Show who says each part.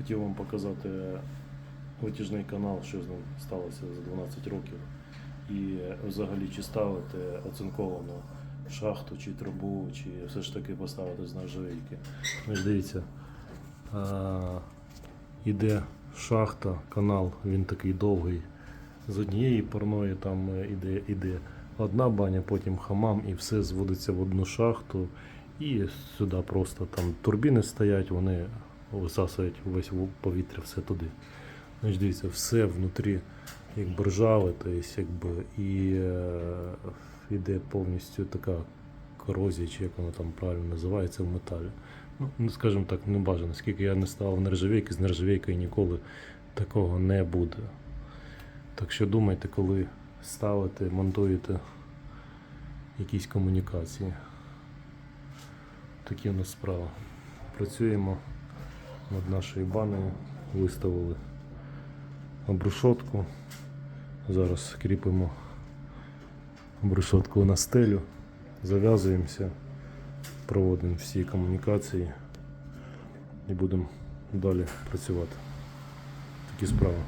Speaker 1: Хотів вам показати витяжний канал, що з ним сталося за 12 років. І взагалі чи ставити оцинковану шахту чи трубу, чи все ж таки поставити з нержавійки. Ось дивіться, а, іде шахта, канал, він такий довгий. З однієї парної там е, іде, іде одна баня, потім хамам, і все зводиться в одну шахту. І сюди просто там турбіни стоять, вони висасують весь повітря все туди. Значить, дивіться, все внутрі якби ржаве, то есть, якби, і е, йде повністю така корозія, чи як воно там правильно називається в металі. Ну, ну, скажімо так, не бажано. Скільки я не ставив нержавійки, з нержавійкою ніколи такого не буде. Так що думайте, коли ставите, монтуєте якісь комунікації. Такі у нас справи. Працюємо над нашою баною виставили обрушотку. Зараз кріпимо обрушотку на стелю, зав'язуємося, проводимо всі комунікації і будемо далі працювати. Такі справи.